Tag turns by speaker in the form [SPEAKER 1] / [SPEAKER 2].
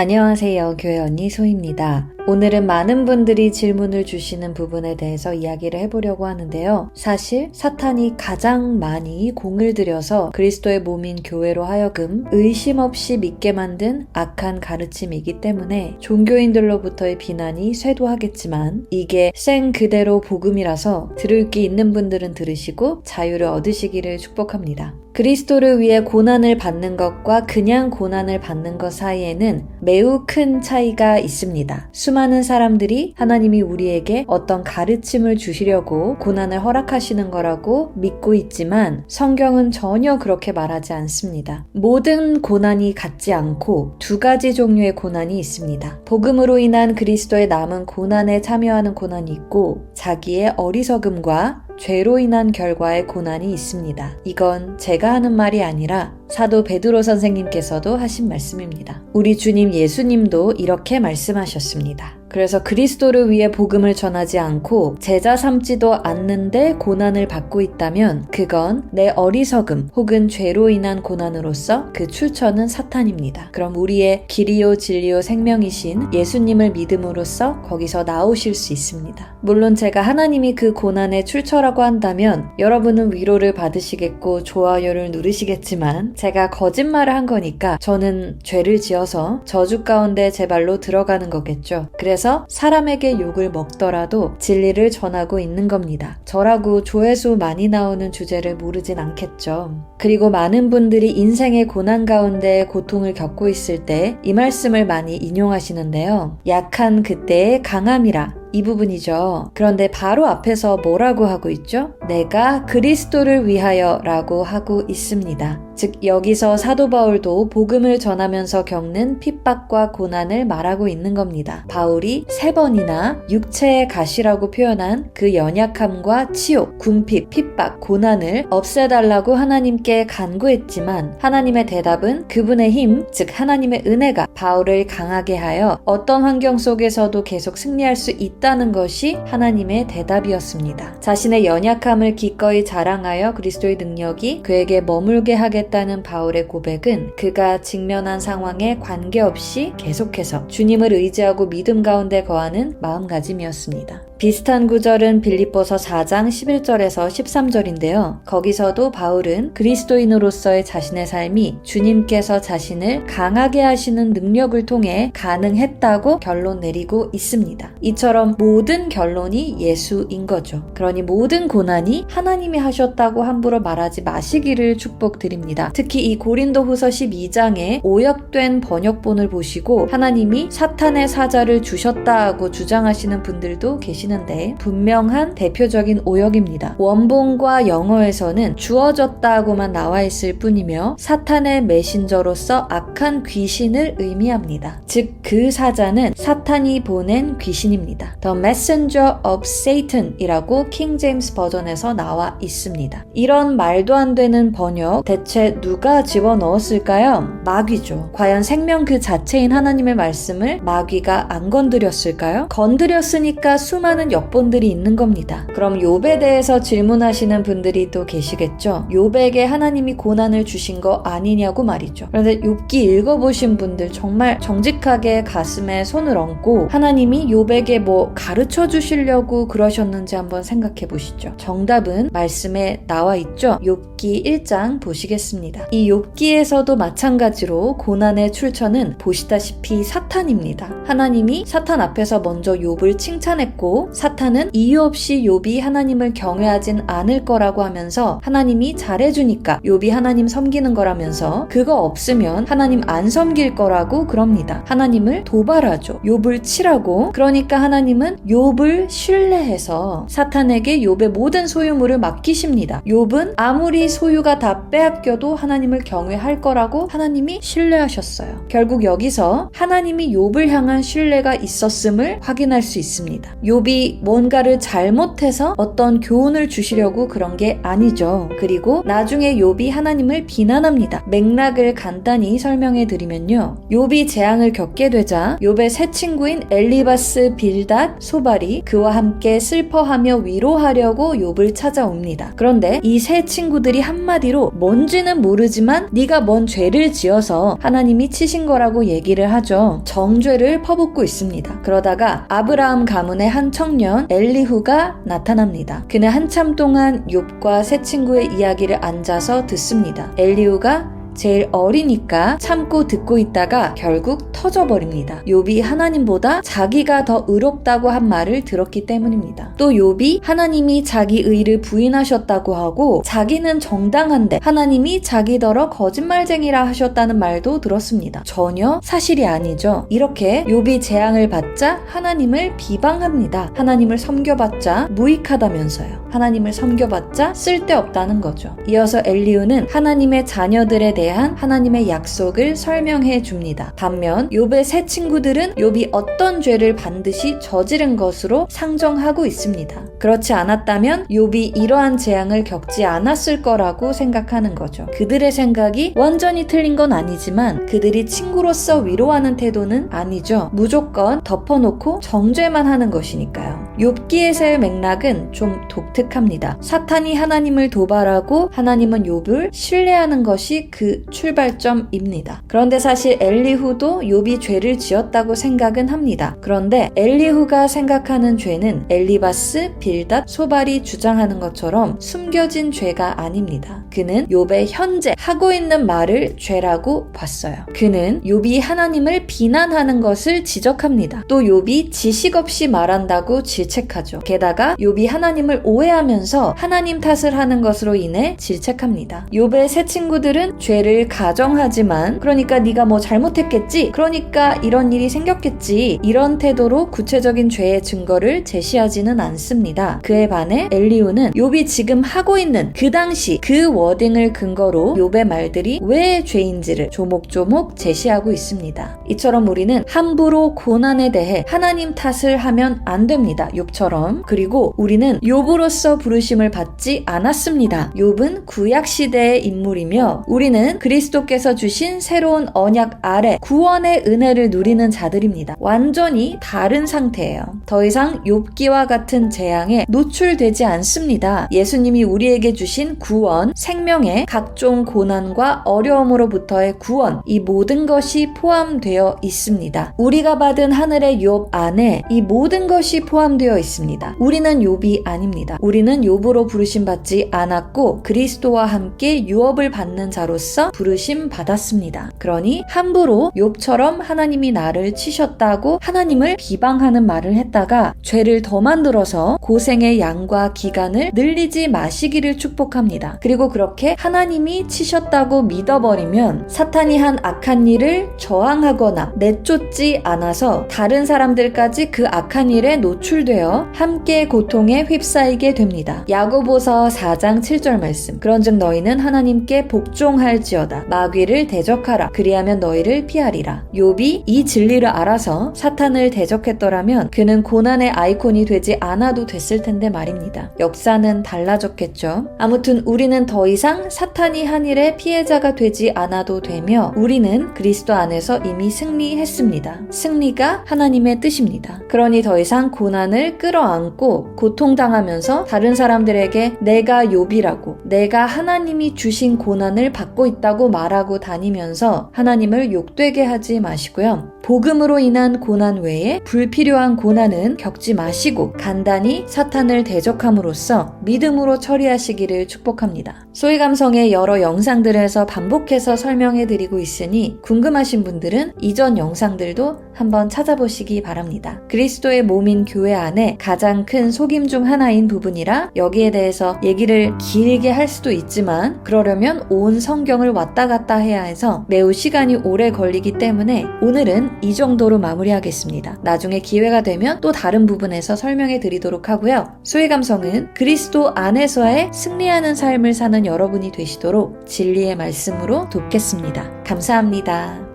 [SPEAKER 1] 안녕하세요. 교회 언니 소입니다. 오늘은 많은 분들이 질문을 주시는 부분에 대해서 이야기를 해보려고 하는데요. 사실 사탄이 가장 많이 공을 들여서 그리스도의 몸인 교회로 하여금 의심 없이 믿게 만든 악한 가르침이기 때문에 종교인들로부터의 비난이 쇄도하겠지만 이게 생 그대로 복음이라서 들을 게 있는 분들은 들으시고 자유를 얻으시기를 축복합니다. 그리스도를 위해 고난을 받는 것과 그냥 고난을 받는 것 사이에는 매우 큰 차이가 있습니다. 수많은 사람들이 하나님이 우리에게 어떤 가르침을 주시려고 고난을 허락하시는 거라고 믿고 있지만 성경은 전혀 그렇게 말하지 않습니다. 모든 고난이 같지 않고 두 가지 종류의 고난이 있습니다. 복음으로 인한 그리스도의 남은 고난에 참여하는 고난이 있고 자기의 어리석음과 죄로 인한 결과의 고난이 있습니다. 이건 제가 하는 말이 아니라 사도 베드로 선생님께서도 하신 말씀입니다. 우리 주님 예수님도 이렇게 말씀하셨습니다. 그래서 그리스도를 위해 복음을 전하지 않고 제자 삼지도 않는데 고난을 받고 있다면 그건 내 어리석음 혹은 죄로 인한 고난으로서 그 출처는 사탄입니다. 그럼 우리의 길이요 진리요 생명이신 예수님을 믿음으로써 거기서 나오실 수 있습니다. 물론 제가 하나님이 그 고난의 출처라고 한다면 여러분은 위로를 받으시겠고 좋아요를 누르시겠지만 제가 거짓말을 한 거니까 저는 죄를 지어서 저주 가운데 제 발로 들어가는 거겠죠. 그래서 그래서 사람에게 욕을 먹더라도 진리를 전하고 있는 겁니다. 저라고 조회수 많이 나오는 주제를 모르진 않겠죠. 그리고 많은 분들이 인생의 고난 가운데 고통을 겪고 있을 때 이 말씀을 많이 인용하시는데요. 약한 그때의 강함이라 이 부분이죠. 그런데 바로 앞에서 뭐라고 하고 있죠? 내가 그리스도를 위하여 라고 하고 있습니다. 즉, 여기서 사도 바울도 복음을 전하면서 겪는 핍박과 고난을 말하고 있는 겁니다. 바울이 세 번이나 육체의 가시라고 표현한 그 연약함과 치욕, 궁핍, 핍박, 고난을 없애달라고 하나님께 간구했지만 하나님의 대답은 그분의 힘, 즉 하나님의 은혜가 바울을 강하게 하여 어떤 환경 속에서도 계속 승리할 수 있다는 것이 하나님의 대답이었습니다. 자신의 연약함을 기꺼이 자랑하여 그리스도의 능력이 그에게 머물게 하겠다 는 바울의 고백은 그가 직면한 상황에 관계없이 계속해서 주님을 의지하고 믿음 가운데 거하는 마음가짐이었습니다. 비슷한 구절은 빌립보서 4장 11절에서 13절인데요. 거기서도 바울은 그리스도인으로서의 자신의 삶이 주님께서 자신을 강하게 하시는 능력을 통해 가능했다고 결론 내리고 있습니다. 이처럼 모든 결론이 예수인 거죠. 그러니 모든 고난이 하나님이 하셨다고 함부로 말하지 마시기를 축복드립니다. 특히 이 고린도 후서 12장에 오역된 번역본을 보시고 하나님이 사탄의 사자를 주셨다고 주장하시는 분들도 계 시는데 분명한 대표적인 오역입니다. 원본과 영어에서는 주어졌다고만 나와 있을 뿐이며 사탄의 메신저로서 악한 귀신을 의미합니다. 즉 그 사자는 사탄이 보낸 귀신입니다. The Messenger of Satan 이라고 킹 제임스 버전에서 나와 있습니다. 이런 말도 안 되는 번역 대체 누가 집어넣었을까요? 마귀죠. 과연 생명 그 자체인 하나님의 말씀을 마귀가 안 건드렸을까요? 건드렸으니까 수많은 역본들이 있는 겁니다. 그럼 욥에 대해서 질문하시는 분들이 또 계시겠죠? 욥에게 하나님이 고난을 주신 거 아니냐고 말이죠. 그런데 욥기 읽어보신 분들 정말 정직하게 가슴에 손을 얹고 하나님이 욥에게 뭐 가르쳐 주시려고 그러셨는지 한번 생각해 보시죠. 정답은 말씀에 나와 있죠. 욥기 1장 보시겠습니다. 이 욥기에서도 마찬가지로 고난의 출처는 보시다시피 사탄입니다. 하나님이 사탄 앞에서 먼저 욥을 칭찬했고 사탄은 이유 없이 욥이 하나님을 경외하진 않을 거라고 하면서 하나님이 잘해주니까 욥이 하나님 섬기는 거라면서 그거 없으면 하나님 안 섬길 거라고 그럽니다. 하나님을 도발하죠. 욥을 치라고. 그러니까 하나님은 욥을 신뢰해서 사탄에게 욥의 모든 소유물을 맡기십니다. 욥은 아무리 소유가 다 빼앗겨도 하나님을 경외할 거라고 하나님이 신뢰하셨어요. 결국 여기서 하나님이 욥을 향한 신뢰가 있었음을 확인할 수 있습니다. 욥이 뭔가를 잘못해서 어떤 교훈을 주시려고 그런 게 아니죠. 그리고 나중에 욥이 하나님을 비난합니다. 맥락을 간단히 설명해 드리면요. 욥이 재앙을 겪게 되자 욥의 새 친구인 엘리바스 빌닷 소발이 그와 함께 슬퍼하며 위로하려고 욥을 찾아옵니다. 그런데 이 세 친구들이 한마디로 뭔지는 모르지만 네가 뭔 죄를 지어서 하나님이 치신 거라고 얘기를 하죠. 정죄를 퍼붓고 있습니다. 그러다가 아브라함 가문의 한 청년 엘리후가 나타납니다. 그는 한참 동안 욥과 세 친구의 이야기를 앉아서 듣습니다. 엘리후가 제일 어리니까 참고 듣고 있다가 결국 터져버립니다. 욥이 하나님보다 자기가 더 의롭다고 한 말을 들었기 때문입니다. 또 욥이 하나님이 자기 의를 부인하셨다고 하고 자기는 정당한데 하나님이 자기더러 거짓말쟁이라 하셨다는 말도 들었습니다. 전혀 사실이 아니죠. 이렇게 욥이 재앙을 받자 하나님을 비방합니다. 하나님을 섬겨봤자 무익하다면서요. 하나님을 섬겨봤자 쓸데없다는 거죠. 이어서 엘리우는 하나님의 자녀들에 대한 하나님의 약속을 설명해 줍니다. 반면 욥의 새 친구들은 욥이 어떤 죄를 반드시 저지른 것으로 상정하고 있습니다. 그렇지 않았다면 욥이 이러한 재앙을 겪지 않았을 거라고 생각하는 거죠. 그들의 생각이 완전히 틀린 건 아니지만 그들이 친구로서 위로하는 태도는 아니죠. 무조건 덮어놓고 정죄만 하는 것이니까요. 욥기에서의 맥락은 좀 독특합니다. 사탄이 하나님을 도발하고 하나님은 욥을 신뢰하는 것이 그 출발점입니다. 그런데 사실 엘리후도 욥이 죄를 지었다고 생각은 합니다. 그런데 엘리후가 생각하는 죄는 엘리바스, 빌닷, 소발이 주장하는 것처럼 숨겨진 죄가 아닙니다. 그는 욥의 현재 하고 있는 말을 죄라고 봤어요. 그는 욥이 하나님을 비난하는 것을 지적합니다. 또 욥이 지식 없이 말한다고 질책하죠. 게다가 욥이 하나님을 오해하면서 하나님 탓을 하는 것으로 인해 질책합니다. 욥의 새 친구들은 죄를 가정하지만 그러니까 네가 뭐 잘못했겠지. 그러니까 이런 일이 생겼겠지. 이런 태도로 구체적인 죄의 증거를 제시하지는 않습니다. 그에 반해 엘리우는 욥이 지금 하고 있는 그 당시 그 워딩을 근거로 욥의 말들이 왜 죄인지를 조목조목 제시하고 있습니다. 이처럼 우리는 함부로 고난에 대해 하나님 탓을 하면 안 됩니다. 욥처럼. 그리고 우리는 욥으로서 부르심을 받지 않았습니다. 욥은 구약 시대의 인물이며 우리는 그리스도께서 주신 새로운 언약 아래 구원의 은혜를 누리는 자들입니다. 완전히 다른 상태예요. 더 이상 욥기와 같은 재앙에 노출되지 않습니다. 예수님이 우리에게 주신 구원, 생명의 각종 고난과 어려움으로부터의 구원, 이 모든 것이 포함되어 있습니다. 우리가 받은 하늘의 욥 안에 이 모든 것이 포함되어 있습니다. 우리는 욥이 아닙니다. 우리는 욥으로 부르심 받지 않았고 그리스도와 함께 유업을 받는 자로서 부르심 받았습니다. 그러니 함부로 욥처럼 하나님이 나를 치셨다고 하나님을 비방하는 말을 했다가 죄를 더 만들어서 고생의 양과 기간을 늘리지 마시기를 축복합니다. 그리고 그렇게 하나님이 치셨다고 믿어버리면 사탄이 한 악한 일을 저항하거나 내쫓지 않아서 다른 사람들까지 그 악한 일에 노출되 어 함께 고통에 휩싸이게 됩니다. 야고보서 4장 7절 말씀. 그런즉 너희는 하나님께 복종할지어다. 마귀를 대적하라. 그리하면 너희를 피하리라. 욥이 이 진리를 알아서 사탄을 대적했더라면 그는 고난의 아이콘이 되지 않아도 됐을 텐데 말입니다. 역사는 달라졌겠죠. 아무튼 우리는 더 이상 사탄이 한 일의 피해자가 되지 않아도 되며 우리는 그리스도 안에서 이미 승리했습니다. 승리가 하나님의 뜻입니다. 그러니 더 이상 고난을 끌어안고 고통당하면서 다른 사람들에게 내가 욥이라고 내가 하나님이 주신 고난을 받고 있다고 말하고 다니면서 하나님을 욕되게 하지 마시고요. 복음으로 인한 고난 외에 불필요한 고난은 겪지 마시고 간단히 사탄을 대적함으로써 믿음으로 처리하시기를 축복합니다. 소위 감성의 여러 영상들에서 반복해서 설명해 드리고 있으니 궁금하신 분들은 이전 영상들도 한번 찾아보시기 바랍니다. 그리스도의 몸인 교회 안에 가장 큰 속임 중 하나인 부분이라 여기에 대해서 얘기를 길게 할 수도 있지만 그러려면 온 성경을 왔다 갔다 해야 해서 매우 시간이 오래 걸리기 때문에 오늘은 이 정도로 마무리하겠습니다. 나중에 기회가 되면 또 다른 부분에서 설명해 드리도록 하고요. 수의 감성은 그리스도 안에서의 승리하는 삶을 사는 여러분이 되시도록 진리의 말씀으로 돕겠습니다. 감사합니다.